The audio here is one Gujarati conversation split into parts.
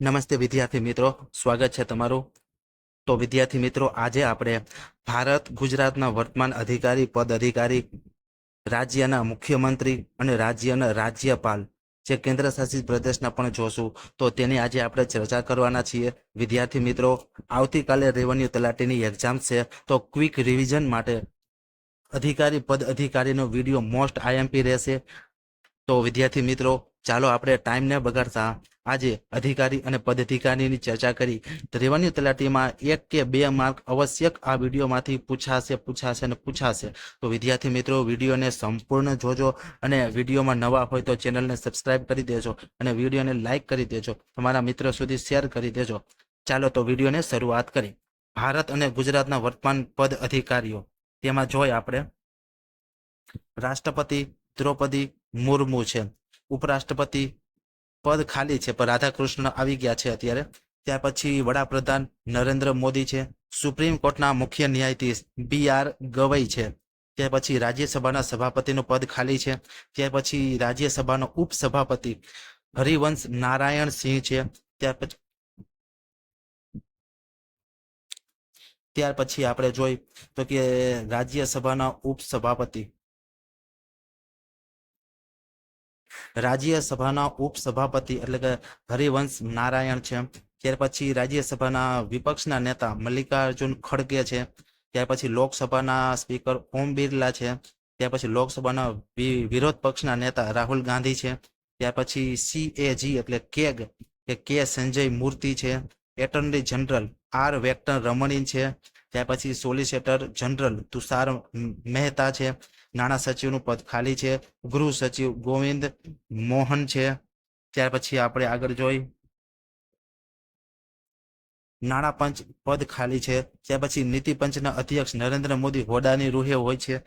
નમસ્તે વિદ્યાર્થી મિત્રો, સ્વાગત છે તમારું. તો વિદ્યાર્થી મિત્રો, આજે આપણે ભારત ગુજરાતના વર્તમાન અધિકારી પદ અધિકારી રાજ્યના મુખ્યમંત્રી અને રાજ્યના રાજ્યપાલ જે કેન્દ્ર શાસિત પ્રદેશના પણ જોશું. તો તેની આજે આપણે ચર્ચા કરવાના છીએ. વિદ્યાર્થી મિત્રો, આવતીકાલે રેવન્યુ તલાટીની એક્ઝામ છે. તો ક્વિક રિવિઝન માટે અધિકારી પદ અધિકારીનો વીડિયો મોસ્ટ આઈએમપી રહેશે. તો વિદ્યાર્થી મિત્રો, ચાલો આપણે ટાઈમ ને બગાડતા આજે અધિકારી અને પદાધિકારીની ચર્ચા કરી. રેવન્યુ તલાટીમાં એક કે બે માર્ક આવશ્યક આ વિડીયોમાંથી પૂછાશે પૂછાશે અને પૂછાશે. તો વિદ્યાર્થી મિત્રો, વિડીયોને સંપૂર્ણ જોજો અને વિડીયોમાં નવા હોય તો ચેનલને સબસ્ક્રાઇબ કરી દેજો અને વિડીયોને લાઇક કરી દેજો. તમારા મિત્રો સુધી શેર કરી દેજો. ચાલો તો વિડીયોને શરૂઆત કરી ભારત અને ગુજરાતના વર્તમાન પદ અધિકારીઓ. તેમાં જોઈ આપણે રાષ્ટ્રપતિ દ્રૌપદી મુર્મુ છે. ઉપરાષ્ટ્રપતિ પદ ખાલી છે, પણ રાધાકૃષ્ણ આવી ગયા છે અત્યારે. ત્યાર પછી વડાપ્રધાન નરેન્દ્ર મોદી છે. સુપ્રીમ કોર્ટના મુખ્ય ન્યાયાધીશ બી આર ગવઈ છે. ત્યાર પછી રાજ્યસભાના સભાપતિનું પદ ખાલી છે. ત્યાર પછી રાજ્યસભાનો ઉપસભાપતિ હરિવંશ નારાયણ સિંહ છે. ત્યાર પછી ત્યાર પછી આપણે જોઈ તો કે રાજ્યસભાના ઉપસભાપતિ રાજ્યસભાના ઉપસભાપતિ એટલે કે હરિવંશ નારાયણ છે. ત્યાર પછી રાજ્યસભાના વિપક્ષના નેતા મલ્લિકાર્જુન ખડગે છે. ત્યાર પછી લોકસભાના સ્પીકર ઓમ બિરલા છે. ત્યાર પછી લોકસભાના વિરોધ પક્ષના નેતા રાહુલ ગાંધી છે. ત્યાર પછી સીએજી એટલે કેગ, કે કે સંજય મૂર્તિ છે. Attorney general R Venkataramani છે. ત્યાર પછી સોલિસિટર જનરલ તુષાર મહેતા છે. નાણાં સચિવનું પદ ખાલી છે. ગૃહ સચિવ ગોવિંદ મોહન છે. ત્યાર પછી આપણે આગળ જોઈ. નાણાં પંચ પદ ખાલી છે. ત્યાર પછી નીતિ પંચના અધ્યક્ષ નરેન્દ્ર મોદી હોડાની રૂહે હોય છે.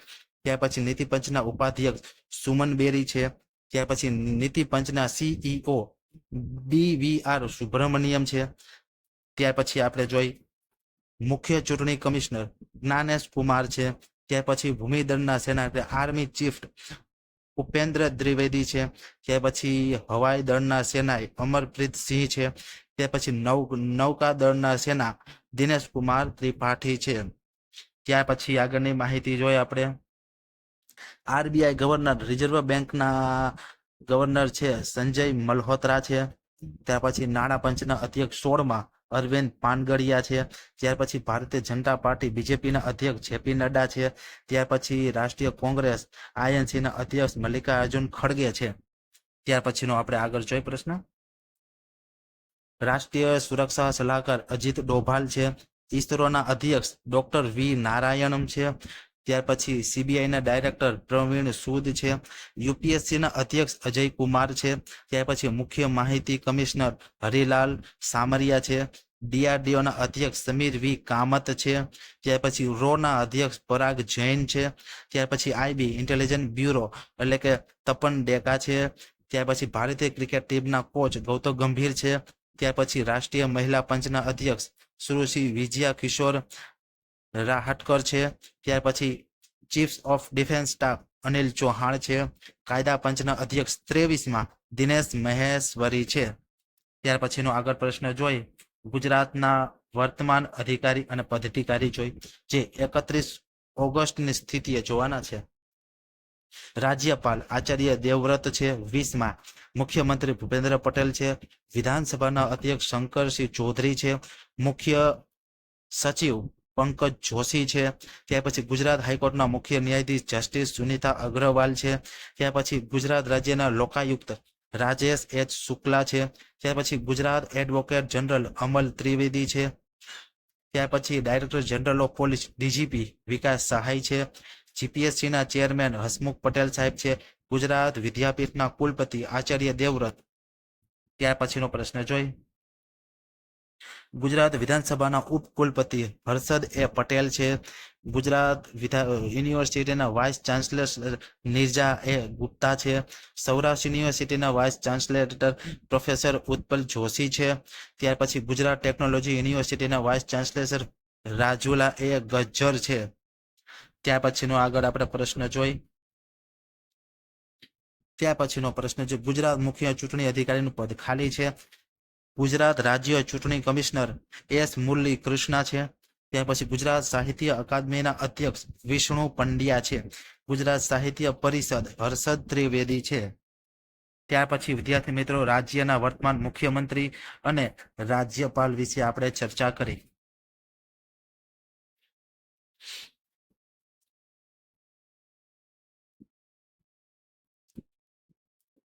ત્યાર પછી નીતિ પંચના ઉપાધ્યક્ષ સુમન બેરી છે. ત્યાર પછી નીતિ પંચના સીઈઓ બીવીઆર આર સુબ્રમણ્યમ છે. ત્યાર પછી આપણે જોઈ. મુખ્ય ચૂંટણી કમિશનર જ્ઞાનેશ કુમાર છે. ત્યાર પછી ભૂમિદળના સેના આર્મી ચીફ ઉપેન્દ્ર દ્વિવેદી છે ત્યાર પછી હવાઈ દળના સેના અમરપ્રીત સિંહ છે ત્યાર પછી નૌ, નૌકા દળના સેના દિનેશ કુમાર ત્રિપાઠી છે. ત્યાર પછી આગળની માહિતી જોઈએ આપણે. આરબીઆઈ ગવર્નર, રિઝર્વ બેંકના ગવર્નર છે, સંજય મલ્હોત્રા છે. ત્યાર પછી નાણાં પંચના અધ્યક્ષ સોળમાં અરવિંદ પાનગડિયા છે. ત્યાર પછી ભારતીય જનતા પાર્ટી બીજેપીના અધ્યક્ષ જેપી નડ્ડા છે. ત્યાર પછી રાષ્ટ્રીય કોંગ્રેસ આઈએનસીના અધ્યક્ષ મલ્લિકાર્જુન ખડગે છે. ત્યાર પછીનો આપણે આગળ જોઈ પ્રશ્ન. રાષ્ટ્રીય સુરક્ષા સલાહકાર અજીત ડોભાલ છે. ઇસરોના અધ્યક્ષ ડોક્ટર વી નારાયણમ છે. ત્યાર પછી સીબીઆઈના ડાયરેક્ટર પ્રવીણ સૂદ છે યુપીએસસીના અધ્યક્ષ અજય કુમાર છે, ત્યાર પછી મુખ્ય માહિતી કમિશનર હરિલાલ સામરિયા છે ડીઆરડીઓના અધ્યક્ષ સમીર વી કામત છે, ત્યાર પછી રોના અધ્યક્ષ પરાગ જૈન છે, ત્યાર પછી આઈબી ઇન્ટેલિજન્સ બ્યુરો એટલે કે તપન ડેકા છે, ત્યાર પછી ભારતીય ક્રિકેટ ટીમના કોચ ગૌતમ ગંભીર છે, ત્યાર પછી રાષ્ટ્રીય મહિલા પંચના અધ્યક્ષ સુરુષિ વિજયા કિશોર રાહટકર છે. ત્યાર પછી chief of defence staff Anil Chauhan છે. કાયદા પંચના અધ્યક્ષ ત્રેવીસમાં દિનેશ મહેશ્વરી છે. ત્યાર પછીનો આગળ પ્રશ્ન જોઈ. ગુજરાતના વર્તમાન અધિકારી અને પદાધિકારી જોઈ, જે એકત્રીસ ઓગસ્ટની સ્થિતિએ જોવાના છે. રાજ્યપાલ આચાર્ય દેવવ્રત છે. વીસમાં મુખ્યમંત્રી ભૂપેન્દ્ર પટેલ છે. વિધાનસભાના અધ્યક્ષ શંકરસિંહ ચૌધરી છે. મુખ્ય સચિવ પંકજ જોશી છે. ત્યાર પછી ગુજરાત હાઈકોર્ટના મુખ્ય ન્યાયાધીશ જસ્ટિસ સુનિતા અગ્રવાલ છે. ત્યાર પછી ગુજરાત રાજ્યના લોકાયુક્ત રાજેશ એચ શુક્લા છે. ત્યાર પછી ગુજરાત એડવોકેટ જનરલ અમલ ત્રિવેદી છે. ત્યાર પછી director general of police DGP Vikas Sahay છે. જીપીએસસીના ચેરમેન હસમુખ પટેલ સાહેબ છે. ગુજરાત વિદ્યાપીઠના કુલપતિ આચાર્ય દેવવ્રત. ત્યાર પછીનો પ્રશ્ન જોઈ. ગુજરાત વિધાનસભાના ઉપકુલપતિ હર્ષદ એ પટેલ છે. ગુજરાત યુનિવર્સિટીના vice chancellor Nirja A Gupta છે. સૌરાષ્ટ્ર યુનિવર્સિટીના vice chancellor professor Utpal Joshi છે. ત્યાર પછી ગુજરાત ટેકનોલોજી યુનિવર્સિટીના vice chancellor Rajula A Gajjar છે. ત્યાર પછીનો આગળ આપણે પ્રશ્ન જોઈ. ત્યાર પછીનો પ્રશ્ન છે. ગુજરાત મુખ્ય ચૂંટણી અધિકારીનું પદ ખાલી છે. ગુજરાત રાજ્ય ચૂંટણી કમિશનર એસ મુરલી કૃષ્ણા છે. ત્યાર પછી ગુજરાત સાહિત્ય અકાદમીના અધ્યક્ષ વિષ્ણુ પંડ્યા છે. ગુજરાત સાહિત્ય પરિષદ હર્ષદ ત્રિવેદી છે. ત્યાર પછી વિદ્યાર્થી મિત્રો, રાજ્યના વર્તમાન મુખ્યમંત્રી અને રાજ્યપાલ વિશે આપણે ચર્ચા કરી.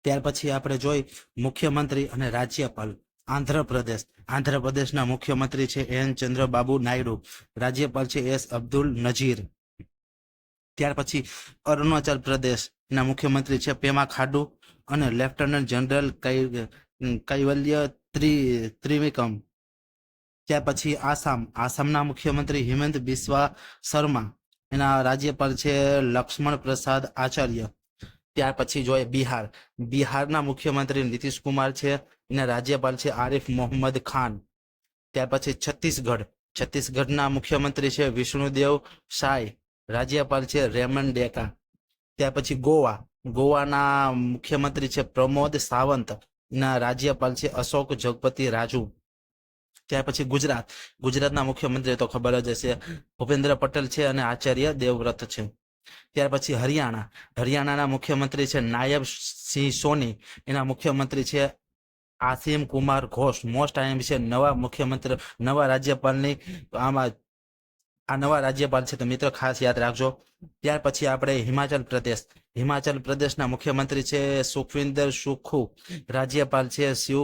ત્યાર પછી આપણે જોઈ મુખ્યમંત્રી અને રાજ્યપાલ. આંધ્રપ્રદેશ. આંધ્રપ્રદેશના મુખ્યમંત્રી છે એન ચંદ્રબાબુ નાયડુ. રાજ્યપાલ છે એસ અબ્દુલ નજીર. ત્યાર પછી અરુણાચલ પ્રદેશના મુખ્યમંત્રી છે પેમા ખાડુ અને લેફ્ટનન્ટ જનરલ કૈવલ્ય ત્રિ ત્રિવિક્રમ ત્યાર પછી આસામ. આસામના મુખ્યમંત્રી હિમંત બિસ્વા શર્મા. એના રાજ્યપાલ છે લક્ષ્મણ પ્રસાદ આચાર્ય. ત્યાર પછી જોઈએ બિહાર. બિહારના મુખ્યમંત્રી નીતિશ કુમાર છે, એના રાજ્યપાલ છે આરિફ મોહમ્મદ ખાન. ત્યાર પછી છત્તીસગઢ. છત્તીસગઢના મુખ્યમંત્રી છે વિષ્ણુદેવ સાય રાજ્યપાલ છે રેમન ડેકા. ત્યાર પછી ગોવા. ગોવાના મુખ્યમંત્રી છે પ્રમોદ સાવંત. ના રાજ્યપાલ છે અશોક જગપતિ રાજુ. ત્યાર પછી ગુજરાત. ગુજરાતના મુખ્યમંત્રી તો ખબર જ હશે. ભૂપેન્દ્ર પટેલ છે અને આચાર્ય દેવવ્રત છે. ત્યાર પછી હરિયાણા. હરિયાણાના મુખ્યમંત્રી છે નાયબ સિંહ સોની. એના મુખ્યમંત્રી છે આસિમ કુમાર ઘોષ. મોસ્ટ આઈએમ છે નવા મુખ્યમંત્રી, નવા રાજ્યપાલની આમાં આ નવા રાજ્યપાલ છે. તો મિત્રો ખાસ યાદ રાખજો. ત્યાર પછી આપણે હિમાચલ પ્રદેશ. હિમાચલ પ્રદેશના મુખ્યમંત્રી છે સુખવિન્દર સુખુ. રાજ્યપાલ છે શિવ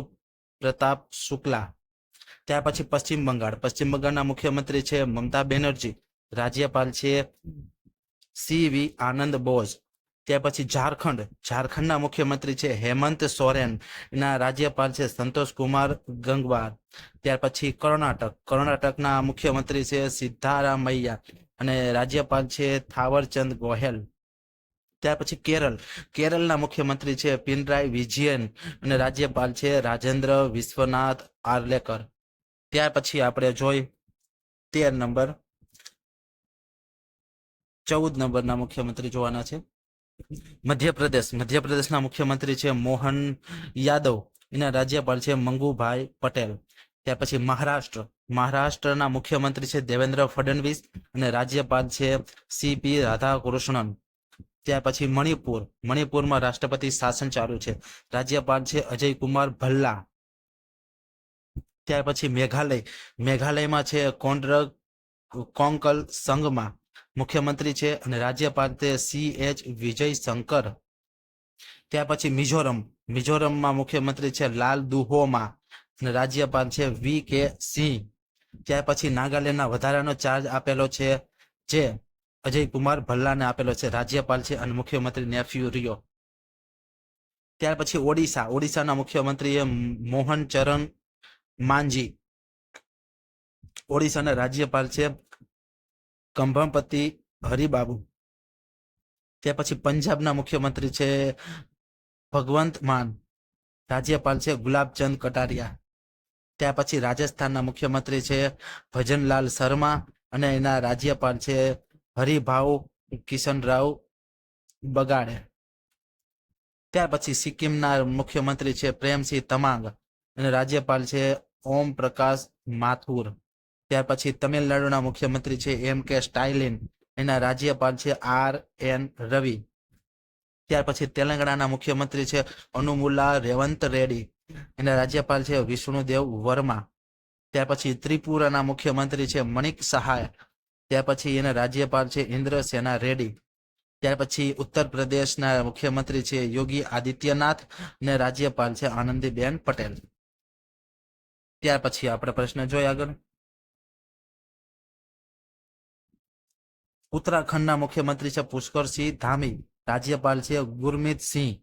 પ્રતાપ શુક્લા. ત્યાર પછી પશ્ચિમ બંગાળ. પશ્ચિમ બંગાળના મુખ્યમંત્રી છે મમતા બેનર્જી. રાજ્યપાલ છે સી વી આનંદ બોઝ. ત્યાર પછી ઝારખંડ. ઝારખંડના મુખ્યમંત્રી છે હેમંત સોરેન. એના રાજ્યપાલ છે સંતોષ કુમાર ગંગવાર. ત્યાર પછી કર્ણાટક. કર્ણાટકના મુખ્યમંત્રી છે સિદ્ધારામૈયા અને રાજ્યપાલ છે થાવરચંદ ગોહેલ. ત્યાર પછી કેરળ. કેરળના મુખ્યમંત્રી છે પિનરાય વિજયન અને રાજ્યપાલ છે રાજેન્દ્ર વિશ્વનાથ આર્લેકર. ત્યાર પછી આપણે જોઈ તેર નંબર. ચૌદ નંબરના મુખ્યમંત્રી જોવાના છે. મધ્યપ્રદેશ, મધ્યપ્રદેશના મુખ્યમંત્રી છે મોહન યાદવ. એના રાજ્યપાલ છે મંગુભાઈ પટેલ. ત્યાર પછી મહારાષ્ટ્ર. મહારાષ્ટ્રના મુખ્યમંત્રી છે દેવેન્દ્ર ફડણવીસ અને રાજ્યપાલ છે સી પી રાધાકૃષ્ણન. ત્યાર પછી મણિપુર. મણિપુરમાં રાષ્ટ્રપતિ શાસન ચાલુ છે. રાજ્યપાલ છે અજય કુમાર ભલ્લા. ત્યાર પછી મેઘાલય. મેઘાલયમાં છે કોન્ડ્ર કોંકલ સંઘમાં. મુખ્યમંત્રી છે અને રાજ્યપાલ તે સી એચ વિજય શંકર ત્યાર પછી મિઝોરમ. મિઝોરમમાં મુખ્યમંત્રી છે લાલ દુહોમા અને રાજ્યપાલ છે વી કે સિંહ. ત્યાર પછી નાગાલેન્ડના વધારાનો ચાર્જ આપેલો છે જે અજય કુમાર ભલ્લાને આપેલો છે, રાજ્યપાલ છે અને મુખ્યમંત્રી નેફ્યુ રિયો. ત્યાર પછી ઓડિશા. ઓડિશાના મુખ્યમંત્રી એ મોહન ચરણ માંજી ઓડિશાના રાજ્યપાલ છે કંભમપતિ હરિબાબુ. ત્યાર પછી પંજાબના મુખ્યમંત્રી છે ભગવંત માન. રાજ્યપાલ છે ગુલાબચંદ કટારિયા. ત્યાર પછી રાજસ્થાનના મુખ્યમંત્રી છે ભજનલાલ શર્મા અને એના રાજ્યપાલ છે હરિભાઉ કિશનરાવ બગાડે. ત્યાર પછી સિક્કિમના મુખ્યમંત્રી છે પ્રેમસિંહ તમાંગ અને રાજ્યપાલ છે ઓમ પ્રકાશ માથુર. ત્યાર પછી તમિલનાડુના મુખ્યમંત્રી છે એમ કે સ્ટાઇલિન એના રાજ્યપાલ છે આર એન રવિ. ત્યાર પછી તેલંગાણાના મુખ્યમંત્રી છે અનુમુલા રેવંત રેડ્ડી, એના રાજ્યપાલ છે વિષ્ણુદેવ વર્મા. ત્યાર પછી ત્રિપુરાના મુખ્યમંત્રી છે મણિક સહાય, ત્યાર પછી એના રાજ્યપાલ છે ઇન્દ્રસેના રેડ્ડી. ત્યાર પછી ઉત્તર પ્રદેશના મુખ્યમંત્રી છે યોગી આદિત્યનાથ અને રાજ્યપાલ છે આનંદીબેન પટેલ. ત્યાર પછી આપણે પ્રશ્ન જોઈએ આગળ. ઉત્તરાખંડના મુખ્યમંત્રી છે પુષ્કરસિંહ ધામી, રાજ્યપાલ છે ગુરમીત સિંહ.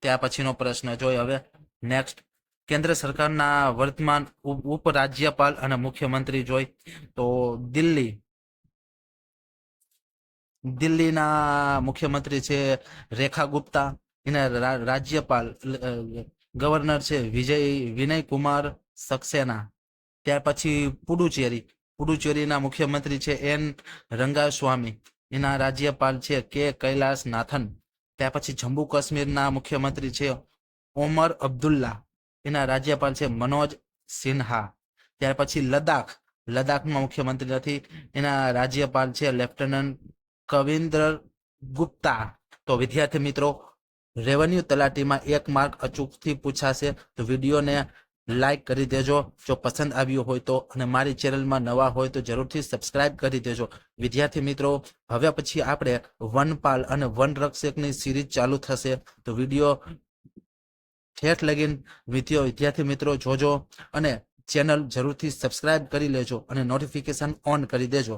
ત્યાર પછીનો પ્રશ્ન જોઈ હવે નેક્સ્ટ કેન્દ્ર સરકારના વર્તમાન ઉપરાજ્યપાલ અને મુખ્યમંત્રી જોઈ તો દિલ્હી. દિલ્હીના મુખ્યમંત્રી છે રેખા ગુપ્તા. એના રાજ્યપાલ ગવર્નર છે વિજય વિનય કુમાર સક્સેના. ત્યાર પછી પુડુચેરી. પુડુચેરીના મુખ્યમંત્રી છે એન રંગાસ્વામી. એના રાજ્યપાલ છે કે કૈલાસ નાથન ત્યાર પછી જમ્મુ કાશ્મીરના મુખ્યમંત્રી છે ઓમર અબ્દુલ્લા. એના રાજ્યપાલ છે મનોજ સિન્હા. ત્યાર પછી લદ્દાખ. લદ્દાખમાં મુખ્યમંત્રી નથી. એના રાજ્યપાલ છે લેફ્ટનન્ટ કવિન્દ્ર ગુપ્તા. તો વિદ્યાર્થી મિત્રો, રેવન્યુ તલાટીમાં એક માર્ક અચૂકથી પૂછાશે. તો વિડીયોને લાઈક કરી દેજો. જો પસંદ આવ્યું હોય તો અને મારી ચેનલમાં નવા હોય તો જરૂરથી સબસ્ક્રાઇબ કરી દેજો. વિદ્યાર્થી મિત્રો, હવે પછી આપણે વનપાલ અને વન રક્ષકની સિરીઝ ચાલુ થશે. તો વીડિયો ઠેઠ લગીન વિધિઓ વિદ્યાર્થી મિત્રો જોજો અને ચેનલ જરૂરથી સબસ્ક્રાઇબ કરી લેજો અને નોટિફિકેશન ઓન કરી દેજો.